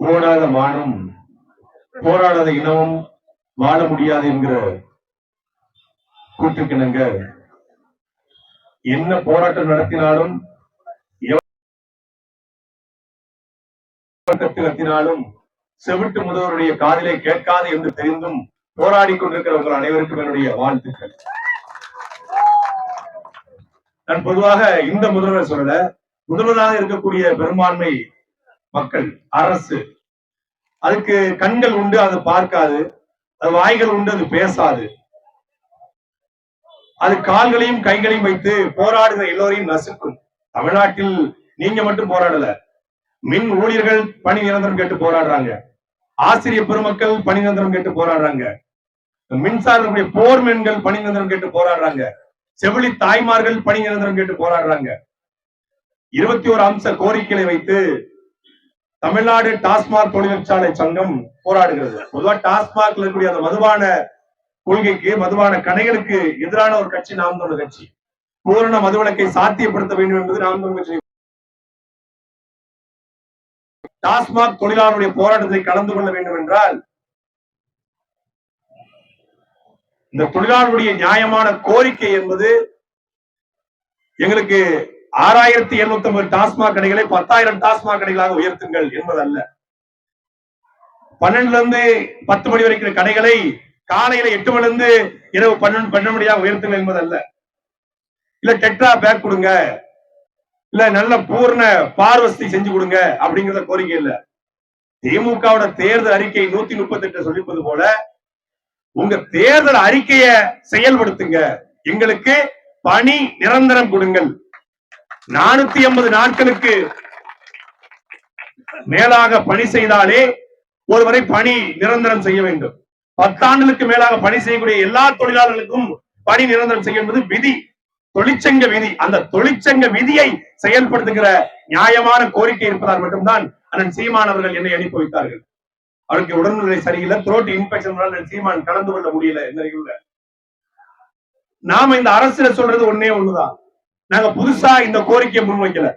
போராத மானும் போராடாத இனமும் வாழ முடியாது என்கிற கூற்றுக்கிணங்க என்ன போராட்டம் நடத்தினாலும் நடத்தினாலும் செவிட்டு முதல்வருடைய காதலை கேட்காது என்று தெரிந்தும் போராடி கொண்டிருக்கிற உங்கள் அனைவருக்கும் என்னுடைய வாழ்த்துக்கள். நான் பொதுவாக இந்த முதல்வர் சொல்லல முதல்வராக இருக்கக்கூடிய பெரும்பான்மை மக்கள் அரசு. அதுக்கு கண்கள் உண்டு அது பார்க்காது. அது வாய்கள் உண்டு அது பேசாது. அது கால்களையும் கைகளையும் வைத்து போராடுகிற எல்லோரையும் நசுக்கும். தமிழ்நாட்டில் நீங்க மட்டும் போராடல. மின் ஊழியர்கள் பணி நிரந்தரம் கேட்டு போராடுறாங்க. ஆசிரியர் பெருமக்கள் பணி நிரந்தரம் கேட்டு போராடுறாங்க. மின்சாரத்துடைய போர் மென்கள் பணி நிரந்தரம் கேட்டு போராடுறாங்க. செவிலி தாய்மார்கள் பணி நிரந்தரம் கேட்டு போராடுறாங்க. இருபத்தி ஒரு அம்ச கோரிக்கைகளை வைத்து தமிழ்நாடு டாஸ்மாக் தொழிற்சாலை சங்கம் போராடுகிறது. பொதுவா டாஸ்மாக்ல இருக்கக்கூடிய அந்த மதுபான கொள்கைக்கு மதுபான கடைகளுக்கு எதிரான ஒரு கட்சி நாம் தமிழர் கட்சி. பூரண மதுவிலக்கை சாத்தியப்படுத்த வேண்டும் என்பது நாம் தமிழர் கட்சி. டாஸ்மாக் தொழிலாளருடைய போராட்டத்தை கலந்து கொள்ள வேண்டும் என்றால் இந்த தொழிலாளருடைய நியாயமான கோரிக்கை என்பது எங்களுக்கு ஆறாயிரத்தி எழுநூத்தி ஐம்பது டாஸ்மாக் கடைகளை பத்தாயிரம் டாஸ்மாக் கடைகளாக உயர்த்துங்கள் என்பதல்ல. பன்னெண்டுல இருந்து பத்து மணி வரைக்கும் கடைகளை காலையில எட்டு மணில இருந்து இரவு பன்னெண்டு பன்னெண்டு மணியாக உயர்த்துங்கள் என்பதல்ல. இல்ல டெட்ரா பேக் கொடுங்க. இல்ல நல்ல பூர்ண பார்வஸ்தி செஞ்சு கொடுங்க அப்படிங்கறத கோரிக்கை இல்ல. திமுகவோட தேர்தல் அறிக்கை நூத்தி முப்பத்தி எட்டு சொல்லிப்பது போல உங்க தேர்தல் அறிக்கைய செயல்படுத்துங்க. எங்களுக்கு பணி நிரந்தரம் கொடுங்கள். நானூத்தி எண்பது நாட்களுக்கு மேலாக பணி செய்தாலே ஒருவரை பணி நிரந்தரம் செய்ய வேண்டும். பத்தாண்டுகளுக்கு மேலாக பணி செய்யக்கூடிய எல்லா தொழிலாளர்களுக்கும் பணி நிரந்தரம் செய்ய என்பது விதி. தொழிற்சங்க விதி. அந்த தொழிற்சங்க விதியை செயல்படுத்துகிற நியாயமான கோரிக்கை இருப்பதால் மட்டும்தான் அண்ணன் சீமான் அவர்கள் என்னை அனுப்பி வைத்தார்கள். அவருக்கு உடல்நிலை சரியில்லை. த்ரோட் இன்ஃபெக்ஷன் சீமான் கலந்து கொள்ள முடியல இந்த நாம இந்த அரசுல சொல்றது ஒன்னே ஒண்ணுதான். நாங்க புதுசா இந்த கோரிக்கையை முன்வைக்கல.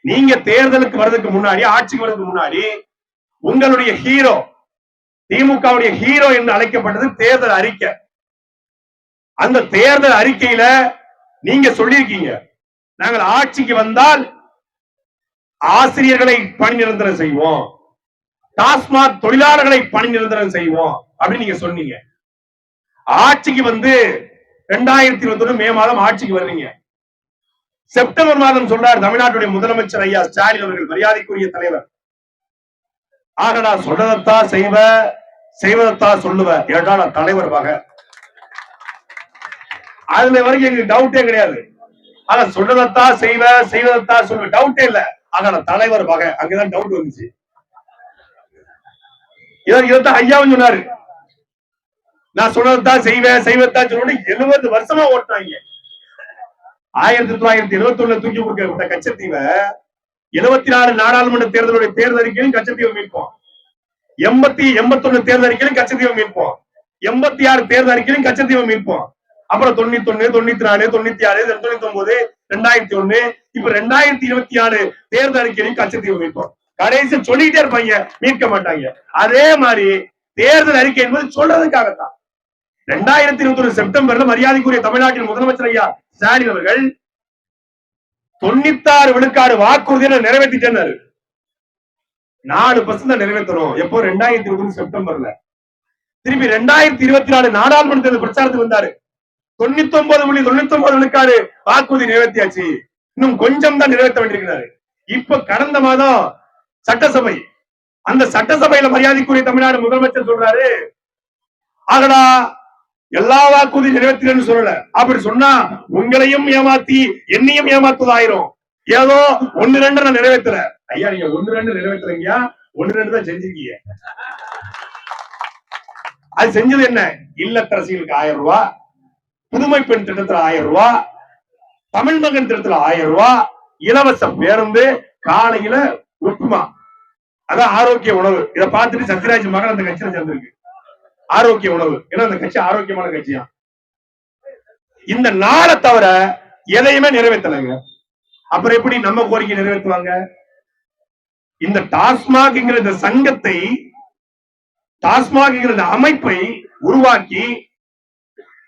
நீங்க தேர்தலுக்கு வர்றதுக்கு முன்னாடி ஆட்சிக்கு வர்றதுக்கு முன்னாடி உங்களுடைய ஹீரோ திமுகவுடைய ஹீரோ என்று அழைக்கப்பட்டது தேர்தல் அறிக்கை. அந்த தேர்தல் அறிக்கையில நீங்க சொல்லியிருக்கீங்க. நாங்கள் ஆட்சிக்கு வந்தால் ஆசிரியர்களை பணி நிரந்தரம் செய்வோம். டாஸ்மாக் தொழிலாளர்களை பணி நிரந்தரம் செய்வோம். அப்படின்னு நீங்க சொன்னீங்க. ஆட்சிக்கு வந்து ரெண்டாயிரத்தி இருபத்தி ஒண்ணு மே மாதம் ஆட்சிக்கு வர்றீங்க. செப்டம்பர் மாதம் சொல்றார் தமிழ்நாட்டுடைய முதலமைச்சர் ஐயா ஸ்டாலின் அவர்கள் மரியாதைக்குரிய தலைவர். ஆகடா சொல்றதத்தா செய்வ செய்வதத்தா சொல்லுவ. ஏட்டா நான் தலைவர் வகை அதுல வரைக்கும் எங்களுக்கு டவுட்டே கிடையாது. ஆனா சொல்றதத்தா செய்வ செய்வதத்தா சொல்லுவ டவுட்டே இல்ல. ஆனா நான் தலைவர் வகை அங்கதான் டவுட் வந்துச்சு. இதான் இதைத்தான் ஐயாவும் சொன்னாரு. நான் சொன்னதான் செய்வேன் செய்வதான் சொல்லணும் எழுபது வருஷமா ஓட்டாங்க ஆயிரத்தி தொள்ளாயிரத்தி எழுபத்தி ஒண்ணுல தூக்கி கொடுக்கப்பட்ட கச்சத்தீவை எழுபத்தி நாலு நாடாளுமன்ற தேர்தலுடைய தேர்தல் அறிக்கையிலும் கச்சத்தீவை மீட்போம். எண்பத்தி எண்பத்தி ஒண்ணு தேர்தல் அறிக்கையிலும் கச்சத்தீவை மீட்போம். எண்பத்தி ஆறு தேர்தல் அறிக்கையிலும் கச்சத்தீவை மீட்போம். அப்புறம் தொண்ணூத்தி ஒண்ணு தொண்ணூத்தி நாலு தொண்ணூத்தி ஆறு தொண்ணூத்தி ஒன்பது ரெண்டாயிரத்தி ஒண்ணு இப்ப ரெண்டாயிரத்தி இருபத்தி ஆறு தேர்தல் அறிக்கையிலும் கச்சத்தீவை மீட்போம். கடைசி சொல்லிட்டே இருப்பாங்க மீட்க மாட்டாங்க. அதே மாதிரி தேர்தல் அறிக்கை என்பது சொல்றதுக்காகத்தான். ரெண்டாயிரத்தி இருபத்தி ஒரு செப்டம்பர்ல மரியாதைக்குரிய தமிழ்நாட்டின் முதலமைச்சர் ஐயா ஸ்டாலின் அவர்கள் தொண்ணூத்தாறு விழுக்காடு வாக்குறுதியை நிறைவேற்றிட்டேன்னாரு. நாலு பர்சன்ட் நிறைவேற்றணும். எப்போ? ரெண்டாயிரத்தி இருபத்தி செப்டம்பர்ல. திருப்பி ரெண்டாயிரத்தி இருபத்தி நாலு நாடாளுமன்ற தேர்தல் பிரச்சாரத்துக்கு வந்தாரு. தொண்ணூத்தி ஒன்பது புள்ளி தொண்ணூத்தி ஒன்பது விழுக்காடு வாக்குறுதி நிறைவேற்றியாச்சு. இன்னும் கொஞ்சம் தான் நிறைவேற்ற வேண்டியிருக்கிறாரு. இப்ப கடந்த மாதம் சட்டசபை அந்த சட்டசபையில மரியாதைக்குரிய தமிழ்நாடு முதலமைச்சர் சொல்றாரு ஆகடா எல்லா வாக்குறுதியும் நிறைவேற்றலன்னு சொல்லல. அப்படி சொன்னா உங்களையும் ஏமாத்தி என்னையும் ஏமாத்துவதாயிரும் ஏதோ ஒன்னு ரெண்டு நான் நிறைவேற்றுறேன் ஐயா நீங்க ஒன்னு ரெண்டு நிறைவேற்றுறீங்க ஒன்னு ரெண்டு தான் செஞ்சிருக்கீங்க. அது செஞ்சது என்ன? இல்லத்தரசிகளுக்கு ஆயிரம் ரூபாய் புதுமை பெண் திட்டத்துல ஆயிரம் ரூபாய் தமிழ் மகன் திட்டத்துல ஆயிரம் ரூபாய் இலவச பேருந்து காலையில உப்புமா அதான் ஆரோக்கிய உணவு. இதை பார்த்துட்டு சத்யராஜ் மகன் அந்த கட்சியில சேர்ந்திருக்கு. ஆரோக்கிய உணவு. ஏன்னா அந்த கட்சி ஆரோக்கியமான கட்சியா? இந்த நாளை தவிர எதையுமே நிறைவேற்றலைங்க. அப்புறம் எப்படி நம்ம கோரிக்கை நிறைவேற்றுவாங்க? இந்த டாஸ்மாக்ங்கிற இந்த சங்கத்தை டாஸ்மாக் இந்த அமைப்பை உருவாக்கி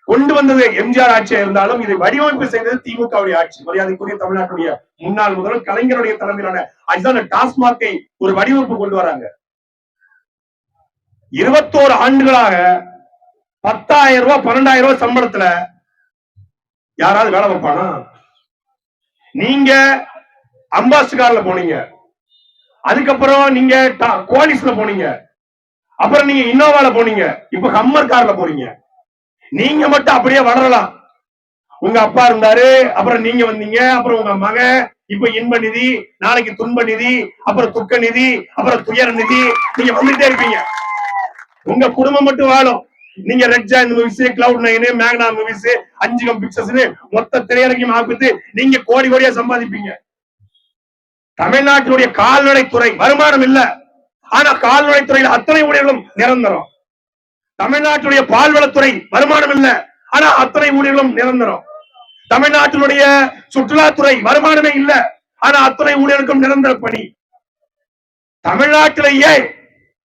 கொண்டு வந்தது எம்ஜிஆர் ஆட்சியா இருந்தாலும் இதை வடிவமைப்பு செய்தது திமுகவுடைய ஆட்சி. மரியாதைக்குரிய தமிழ்நாட்டுடைய முன்னாள் முதல்வர் கலைஞருடைய தலைமையிலான ஆட்சிதான் டாஸ்மாகை ஒரு வடிவமைப்பு கொண்டு வராங்க. இருபத்தோரு ஆண்டுகளாக பத்தாயிரம் ரூபாய் பன்னெண்டாயிரம் ரூபாய் சம்பளத்துல யாராவது வேலை வைப்பானா நீங்க அம்பாஸ் கார்ல போனீங்க. அதுக்கப்புறம் நீங்க கோலிஸ்ல போனீங்க. அப்புறம் நீங்க இன்னோவால போனீங்க. இப்ப ஹம்மர் கார்ல போறீங்க. நீங்க மட்டும் அப்படியே வளரலாம். உங்க அப்பா இருந்தாரு அப்புறம் நீங்க வந்தீங்க அப்புறம் உங்க மகன் இப்ப இன்ப நிதி நாளைக்கு துன்ப நிதி அப்புறம் துக்க நிதி அப்புறம் துயர நிதி நீங்க வந்துட்டே இருப்பீங்க. உங்க குடும்பம் மட்டும் வாழும். நீங்க Red Giant Movies Cloud Nine Magna Movies Anjugam Pictures மொத்த திரையரங்கையும் ஆப்பித்து நீங்க கோடி கோடியா சம்பாதிப்பீங்க. தமிழ்நாட்டினுடைய கால்நடைத்துறை வருமானம் இல்ல. ஆனா கால்நடைத்துறையில அத்தனை ஊழியர்களும் நிரந்தரம். தமிழ்நாட்டுடைய பால்வளத்துறை வருமானம் இல்ல. ஆனா அத்தனை ஊழியர்களும் நிரந்தரம். தமிழ்நாட்டினுடைய சுற்றுலாத்துறை வருமானமே இல்ல. ஆனா அத்தனை ஊழியர்களுக்கும் நிரந்தர பணி. தமிழ்நாட்டிலேயே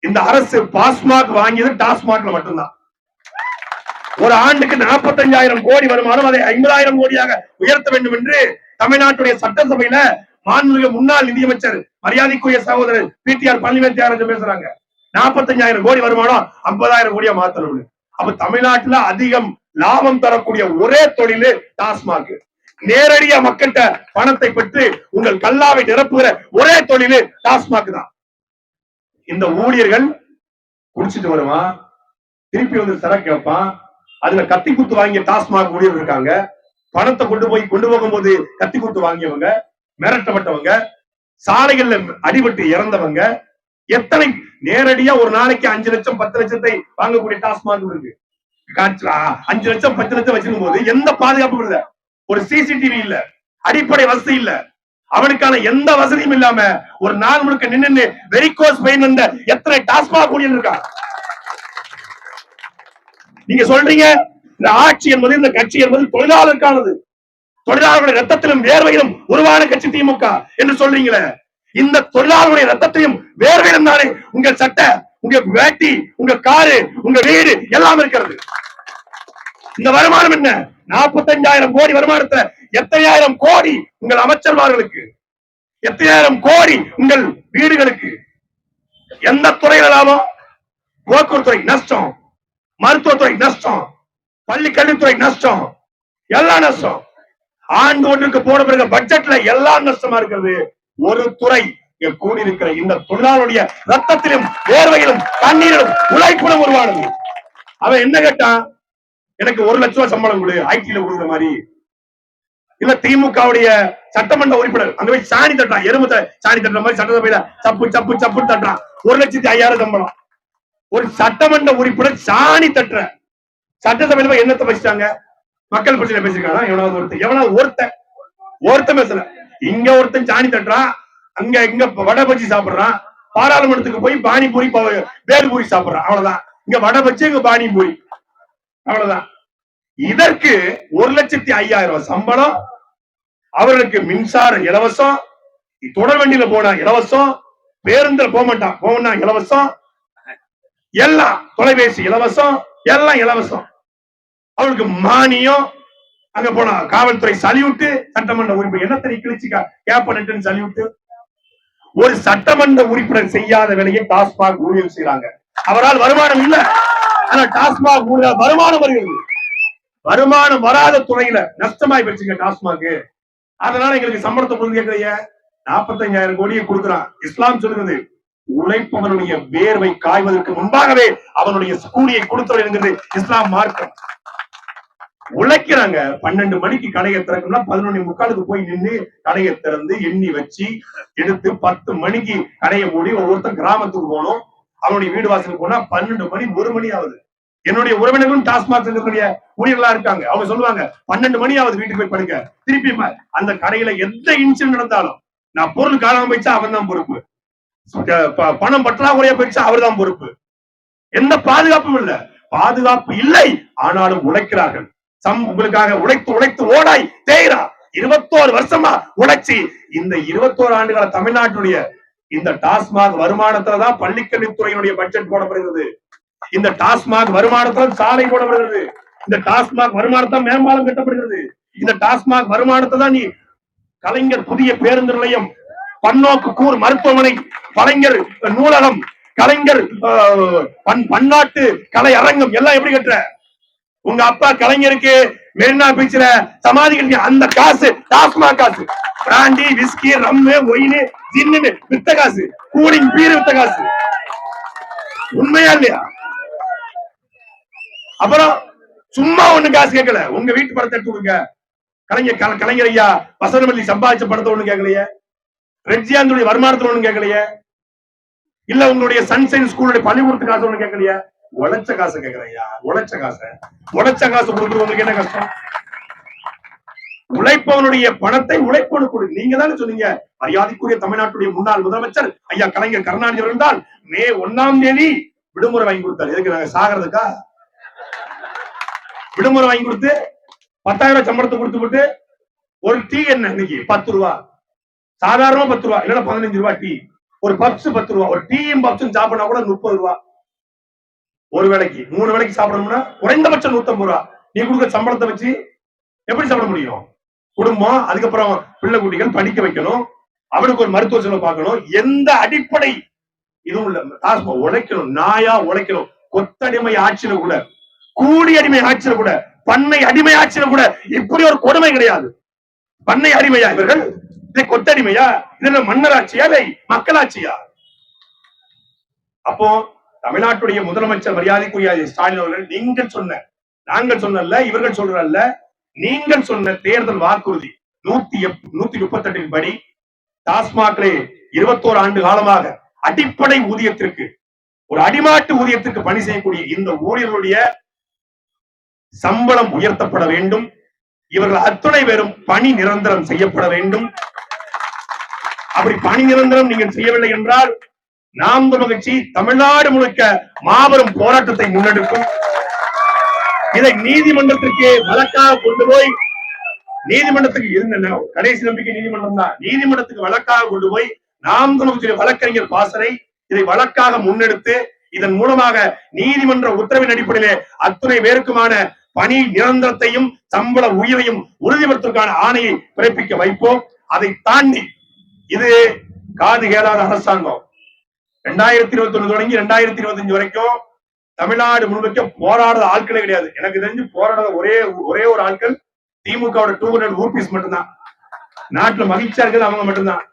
இந்த அரசு பாஸ்மாக் வாங்கியது டாஸ்மாக்ல மட்டும்தான். ஒரு ஆண்டுக்கு நாற்பத்தஞ்சாயிரம் கோடி வருமானம் அதை ஐம்பதாயிரம் கோடியாக உயர்த்த வேண்டும் என்று தமிழ்நாட்டுடைய சட்டசபையில மாண்புமிகு முன்னாள் நிதியமைச்சர் மரியாதைக்குரிய சகோதரர் பிடிஆர் பழனிவேல் தியாகராஜன் பேசுறாங்க. நாற்பத்தஞ்சாயிரம் கோடி வருமானம் ஐம்பதாயிரம் கோடியா மாத்தணும் அப்ப தமிழ்நாட்டுல அதிகம் லாபம் தரக்கூடிய ஒரே தொழில் டாஸ்மாக். நேரடியா மக்கள்கிட்ட பணத்தை பெற்று உங்கள் கல்லாவை நிரப்புகிற ஒரே தொழில் டாஸ்மாக் தான். இந்த ஊழியர்கள் குடிச்சிட்டு வருவான் திருப்பி வந்து சரக்கு கேட்பான். அதுல கத்தி குத்து வாங்கிய டாஸ்மாக் ஊழியர் இருக்காங்க. பணத்தை கொண்டு போய் கொண்டு போகும்போது கத்தி குத்து வாங்கியவங்க மிரட்டப்பட்டவங்க சாலைகள்ல அடிபட்டு இறந்தவங்க எத்தனை நேரடியா ஒரு நாளைக்கு அஞ்சு லட்சம் பத்து லட்சத்தை வாங்கக்கூடிய டாஸ்மாக் இருக்கு. அஞ்சு லட்சம் பத்து லட்சம் வச்சிருக்கும் போது எந்த பாதுகாப்பும் இல்ல. ஒரு சிசிடிவி இல்ல. அடிப்படை வசதி இல்ல. அவனுக்கான எந்த வசதியும் இல்லாம ஒரு நாள் முழுக்க நின்னு வெரிகோஸ் பெயின் வந்த எத்தனை டாஸ்மாக் ஊழியர் இருக்கா? நீங்க சொல்றீங்க இந்த ஆட்சி என்பது இந்த கட்சி என்பது தொழிலாளருக்கானது. தொழிலாளர்களுடைய ரத்தத்திலும் வேர்வையிலும் உருவான கட்சி திமுக என்று சொல்றீங்களே இந்த தொழிலாளர்களுடைய ரத்தத்தையும் வேர்வையிலும் தானே உங்க சட்டை உங்க வேட்டி உங்க காரு உங்க வீடு எல்லாம் இருக்கிறது. இந்த வருமானம் என்ன? நாற்பத்தஞ்சாயிரம் கோடி வருமானத்துல எத்தனையாயிரம் கோடி உங்கள் அமைச்சர்மார்களுக்கு எத்தனையாயிரம் கோடி உங்கள் வீடுகளுக்கு எந்த துறையில லாபம் போக்குவரத்துறை நஷ்டம் மருத்துவத்துறை நஷ்டம் பள்ளி கல்வித்துறை நஷ்டம் எல்லாம் நஷ்டம். ஆண்டு ஒன்றுக்கு போன பிறகு பட்ஜெட்ல எல்லாம் நஷ்டமா இருக்கிறது. ஒரு துறை கூடியிருக்கிற இந்த தொழிலாளருடைய ரத்தத்திலும் வேர்வையிலும் தண்ணீரிலும் உழைப்பிலும் உருவானது. அவன் என்ன கேட்டான்? எனக்கு ஒரு லட்சம் ரூபாய் சம்பளம் கொடு ஐடில கொடுக்குற மாதிரி. இல்ல திமுகவுடைய சட்டமன்ற உறுப்பினர் அந்த மாதிரி சாணி தட்டுறான். எறும்பு சாணி தட்டுற மாதிரி சட்டசபையில சப்பு சப்பு சப்பு தட்டுறான். ஒரு லட்சத்தி ஐயாயிரம் சம்பளம். ஒரு சட்டமன்ற உறுப்பினர் சாணி தட்டுற. சட்டசபையில என்னத்தை பேசிட்டாங்க? மக்கள் பிரச்சனை பேசிருக்காங்க எவனாவது ஒருத்தன். எவனாவது ஒருத்தன். ஒருத்தன் பேசல. இங்க ஒருத்தன் சாணி தட்டுறான் அங்க இங்க வடை பஜ்ஜி சாப்பிடுறான். பாராளுமன்றத்துக்கு போய் பானிபூரி ப- பேல்பூரி சாப்பிடுறான். அவ்வளவுதான். இங்க வடை பஜ்ஜி இங்க பானிபூரி. அவ்வளவுதான். இதற்கு ஒரு லட்சத்தி ஐயாயிரம் சம்பளம். அவர்களுக்கு மின்சாரம் இலவசம் தொடர் வண்டியில போனா இலவசம் பேருந்துல போக மாட்டான் போனா இலவசம். எல்லாம் தொலைபேசி இலவசம் எல்லாம் இலவசம். அவளுக்கு மானியம் அங்க போனா காவல்துறை சல்யூட்டு சட்டமன்ற உறுப்பினர் என்னத்தை கிழிச்சிக்கா? கேப்பனட்னு சல்யூட்டு ஒரு சட்டமன்ற உறுப்பினர் செய்யாத வேலையை டாஸ்மாக் ஊழியர் செய்யறாங்க அவரால் வருமானம் இல்ல. ஆனா டாஸ்மாக் ஊழியர் வருமானம் வருகிறது. வருமானம் வராத துறையில நஷ்டமாய் போச்சுங்க டாஸ்மாக் அதனால எங்களுக்கு சம்பளத்தை கொடுத்து கேட்கலைய நாற்பத்தஞ்சாயிரம் கோடியை கொடுக்குறான். இஸ்லாம் சொல்கிறது உழைப்பவனுடைய வேர்வை காய்வதற்கு முன்பாகவே அவனுடைய கூலியை கொடுத்துறது இஸ்லாம் மார்க்கம். உழைக்கிறாங்க. பன்னெண்டு மணிக்கு கடையை திறக்கணும்னா பதினொன்னு முக்காலுக்கு போய் நின்னு கடையை திறந்து எண்ணி வச்சு எடுத்து பத்து மணிக்கு கடையை மூடி ஒவ்வொருத்தன் கிராமத்துக்கு போகணும். அவனுடைய வீடு வாசலுக்கு போனா பன்னெண்டு மணி ஒரு மணி ஆகுது. என்னுடைய உறவினர்களும் டாஸ்மாக் இருக்கக்கூடிய ஊழியர்களா இருக்காங்க. அவங்க சொல்லுவாங்க பன்னெண்டு மணி ஆகுது வீட்டுக்கு போய் படுங்க. திருப்பி அந்த கடையில எந்த இன்சிடென்ட் நடந்தாலும் நான் பொருள் காரணம் போயிச்சா அவன் தான் பொறுப்பு பணம் பற்றாக்குறையா போயிடுச்சா அவர் தான் பொறுப்பு. எந்த பாதுகாப்பும் இல்ல. பாதுகாப்பு இல்லை ஆனாலும் உழைக்கிறார்கள். சம் உங்களுக்காக உழைத்து உழைத்து ஓடாய் தேய்ரா. இருபத்தோரு வருஷமா உழைச்சி இந்த இருபத்தோரு ஆண்டுகால தமிழ்நாட்டுடைய இந்த டாஸ்மாக் வருமானத்துலதான் பள்ளிக்கல்வித்துறையினுடைய பட்ஜெட் போடப்படுகிறது. இந்த டாஸ்மாக் வருமானத்தால் சாலை போடப்படுகிறது. இந்த டாஸ்மாக் வருமானத்தால் மேம்பாலம் கட்டப்படுகிறது. இந்த டாஸ்மாக் வருமானத்தை தான் நீ கலைஞர் புதிய பேருந்து நிலையம் பன்னோக்கு கூர் மருத்துவமனை கலைஞர் நூலகம் கலைஞர் பன்னாட்டு கலை அரங்கம் எல்லாம் எப்படி கட்டுற? உங்க அப்பா கலைஞருக்கு மெரினா பீச்ல சமாதி கட்டி அந்த காசு டாஸ்மாக் காசு. Brandy whisky rum wine gin வித்த காசு. கூலிங் பீர் வித்த காசு. உண்மையா இல்லையா? அப்புறம் சும்மா ஒண்ணு காசு கேட்கல. உங்க வீட்டு படத்தை எடுத்து கொடுங்க. கலைஞர் கல- கலைஞர் ஐயா வசனமல்லி சம்பாதிச்ச படத்தை ஒண்ணு கேட்கலையே. ரெட்ஜியாந்துடைய வருமானத்துல ஒண்ணு கேட்கலையே. இல்ல உங்களுடைய சன்சைன் ஸ்கூலுடைய பள்ளிக்கூடத்து காசு ஒண்ணு கேட்கலையா. உழைச்ச காசு கேட்கறையா உழைச்ச காசு. உழைச்ச காசு கொடுக்குறது உங்களுக்கு என்ன கஷ்டம்? உழைப்பவனுடைய பணத்தை உழைப்பவனு கொடு. நீங்க தானே சொன்னீங்க. மரியாதைக்குரிய தமிழ்நாட்டுடைய முன்னாள் முதலமைச்சர் ஐயா கலைஞர் கருணாநிதி அவர்கள் தான் மே ஒன்னாம் தேதி விடுமுறை வாங்கி கொடுத்தாரு. எதுக்கு நாங்க சாகிறதுக்கா? விடுமுறை வாங்கி கொடுத்து பத்தாயிரம் சம்பளத்தை கொடுத்து விட்டு ஒரு டீ என்ன இன்னைக்கு? பத்து ரூபா. சாதாரணமா பத்து ரூபா இல்லைன்னா பதினஞ்சு ரூபா டீ. ஒரு பப்ஸ் பத்து ரூபா. ஒரு டீயும் பப்ஸும் சாப்பிடனா கூட முப்பது ரூபா. ஒரு வேளைக்கு மூணு வேளைக்கு சாப்பிடணும்னா குறைந்தபட்சம் நூத்தம்பது ரூபா. நீ கொடுக்குற சம்பளத்தை வச்சு எப்படி சாப்பிட முடியும்? குடும்பம் அதுக்கப்புறம் பிள்ளை குட்டிகள் படிக்க வைக்கணும். அவனுக்கு ஒரு மருத்துவ செலவு பார்க்கணும். எந்த அடிப்படை? இதுவும் இல்ல உழைக்கணும் நாயா உழைக்கணும் கொத்தடிமை ஆட்சியில கூட கூடி அடிமை ஆட்சியில் கூட பண்ணை அடிமை ஆட்சியில் கூட இப்படி ஒரு கொடுமை கிடையாது. பண்ணை அடிமையா இவர்கள்? இதை கொத்தடிமையா இதுல மன்னராட்சியா இல்லை மக்களாட்சியா? அப்போ தமிழ்நாட்டுடைய முதலமைச்சர் மரியாதைக்குரிய ஸ்டாலின் அவர்கள் நீங்கள் சொன்ன நாங்கள் சொன்னல்ல இவர்கள் சொல்றல்ல நீங்கள் சொன்ன தேர்தல் வாக்குறுதி நூத்தி எப்- நூத்தி முப்பத்தி எட்டின் படி டாஸ்மாக்லே இருபத்தோரு ஆண்டு காலமாக அடிப்படை ஊதியத்திற்கு ஒரு அடிமாட்டு ஊதியத்திற்கு பணி செய்யக்கூடிய இந்த ஊழியர்களுடைய சம்பளம் உயர்த்தப்பட வேண்டும். இவர்கள் அத்துணை பேரும் பணி நிரந்தரம் செய்யப்பட வேண்டும். அப்படி பணி நிரந்தரம் நீங்கள் செய்யவில்லை என்றால் நாம் கட்சி தமிழ்நாடு முழுக்க மாபெரும் போராட்டத்தை முன்னெடுக்கும். இதை நீதிமன்றத்திற்கு வழக்காக கொண்டு போய் நீதிமன்றத்துக்கு இருந்த கடைசி நம்பிக்கை நீதிமன்றம் தான். நீதிமன்றத்துக்கு வழக்காக கொண்டு போய் நாம் தமிழ் வழக்கறிஞர் பாசறை இதை வழக்காக முன்னெடுத்து இதன் மூலமாக நீதிமன்ற உத்தரவின் அடிப்படையிலே அத்துணை பேருக்குமான பணி நிரந்தரத்தையும் சம்பள உயரையும் உறுதிப்படுத்துவதற்கான ஆணையை பிறப்பிக்க வைப்போம். அதை தாண்டி இது காது கேளாத அரசாங்கம். ரெண்டாயிரத்தி இருபத்தி ஒண்ணு தொடங்கி ரெண்டாயிரத்தி இருபத்தி வரைக்கும் தமிழ்நாடு முழுமைக்கும் போராடுற ஆட்களே கிடையாது. எனக்கு தெரிஞ்சு போராடாத ஒரே ஒரே ஒரு ஆட்கள் திமுகவோட டூ ஹண்ட்ரட் ரூபீஸ் மட்டும்தான். நாட்டுல மகிழ்ச்சியா இருக்கிறது அவங்க மட்டும்தான்.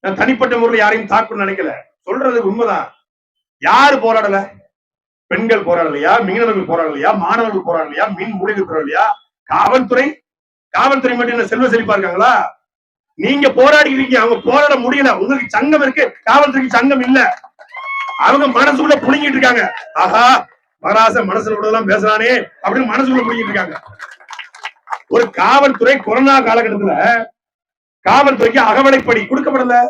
நான் தனிப்பட்ட முறையில் யாரையும் தாக்கணும்னு நினைக்கல. சொல்றது உண்மைதான். யாரு போராடல? பெண்கள் போராடலையா மீனவர்கள் போராடலையா மாணவர்கள் போராடலையா மீன் மூலிகள் போராடலையா காவல்துறை காவல்துறை மட்டும் என்ன செல்வ செழிப்பா இருக்காங்களா? நீங்க போராடிக்கிறீங்க. அவங்க போராட முடியல. உங்களுக்கு சங்கம் இருக்கு. காவல்துறைக்கு சங்கம் இல்ல. அவங்க மனசுக்குள்ள புடுங்கிட்டு இருக்காங்க. ஆஹா மகராச மனசுல எல்லாம் பேசுறானே அப்படின்னு மனசுக்குள்ள புடுங்கிட்டு இருக்காங்க. ஒரு காவல்துறை கொரோனா காலகட்டத்துல காவல்துறைக்கு அகவலைப்படி கொடுக்கப்படல.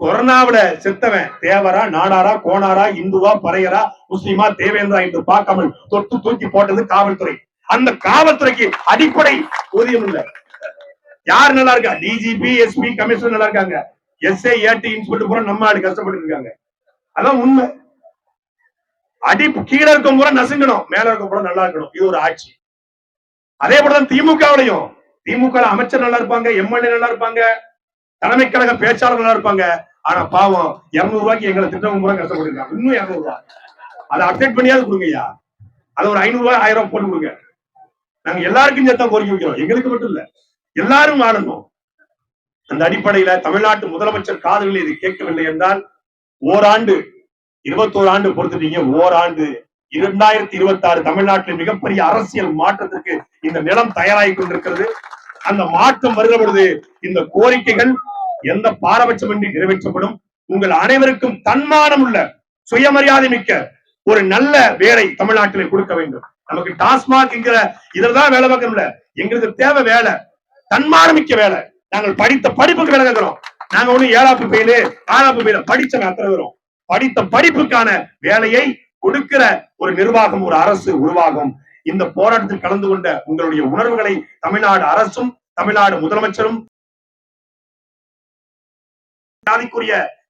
கொரோனாவுல செத்தவன் தேவரா நாடாரா கோணாரா இந்துவா பறையரா முஸ்லிமா தேவேந்திரா என்று பார்க்காமல் தொட்டு தூக்கி போட்டது காவல்துறை. அந்த காவல்துறைக்கு அடிப்படை ஊதியம் இல்ல. யார் நல்லா இருக்கா? டிஜிபி எஸ்பி கமிஷனர் நல்லா இருக்காங்க. எஸ்ஐ ஏடி இன்ஸ்பெக்டர் பூரா நம்ம ஆடு கஷ்டப்பட்டு இருக்காங்க. அதான் உண்மை. அடி கீழே இருக்கும் கூட நசுங்கணும். மேல இருக்கும் கூட நல்லா இருக்கணும். இது ஒரு ஆட்சி. அதே போலதான் திமுகவிலையும் திமுக அமைச்சர் நல்லா இருப்பாங்க எம்எல்ஏ நல்லா இருப்பாங்க. தலைமை கழக பேச்சாளர் நல்லா இருப்பாங்க. ஆனா பாவம் இருநூறு ரூபாய்க்கு எங்களை திட்டம் பூரா கஷ்டப்பட்டு இன்னும் இருநூறு ரூபாய் அதை அப்டேட் பண்ணியாவது கொடுங்கய்யா அது ஒரு ஐநூறு ரூபாய் ஆயிரம் போட்டு கொடுங்க. நாங்க எல்லாருக்கும் சேர்த்தா கோரிக்கை வைக்கிறோம். எங்களுக்கு மட்டும் இல்ல எல்லாரும் வாழணும். அந்த அடிப்படையில தமிழ்நாட்டு முதலமைச்சர் காதுகளில் இது கேட்கவில்லை என்றால் ஓராண்டு இருபத்தோரு ஆண்டு பொறுத்துட்டீங்க. ஓராண்டு இரண்டாயிரத்தி இருபத்தி ஆறு தமிழ்நாட்டில் மிகப்பெரிய அரசியல் மாற்றத்திற்கு இந்த நிலம் தயாராகி கொண்டிருக்கிறது. அந்த மாற்றம் வருகிற பொழுது இந்த கோரிக்கைகள் எந்த பாரபட்சமின்றி நிறைவேற்றப்படும்? உங்கள் அனைவருக்கும் தன்மானம் உள்ள சுயமரியாதை மிக்க ஒரு நல்ல வேலை தமிழ்நாட்டிலே கொடுக்க வேண்டும். நமக்கு டாஸ்மாக் என்கிற இதுலதான் வேலை பார்க்கணும்ல. எங்களுக்கு தேவை வேலை. தன்மானமிக்க வேலை. நாங்கள் படித்த படிப்புக்கு வேலை கேட்கிறோம் நாங்க ஒண்ணு ஏழாப்பு பெயிலு ஆறாப்பு பெயில படிச்சவங்க அத்தனை வரும் படித்த படிப்புக்கான வேலையை கொடுக்கிற ஒரு நிர்வாகம் ஒரு அரசு உருவாகும். இந்த போராட்டத்தில் கலந்து கொண்ட உங்களுடைய உணர்வுகளை தமிழ்நாடு அரசும் தமிழ்நாடு முதலமைச்சரும்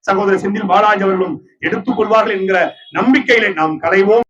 சகோதரர் செந்தில் பாலாஜி அவர்களும் எடுத்துக் கொள்வார்கள் என்கிற நம்பிக்கையில நாம் களைவோம்.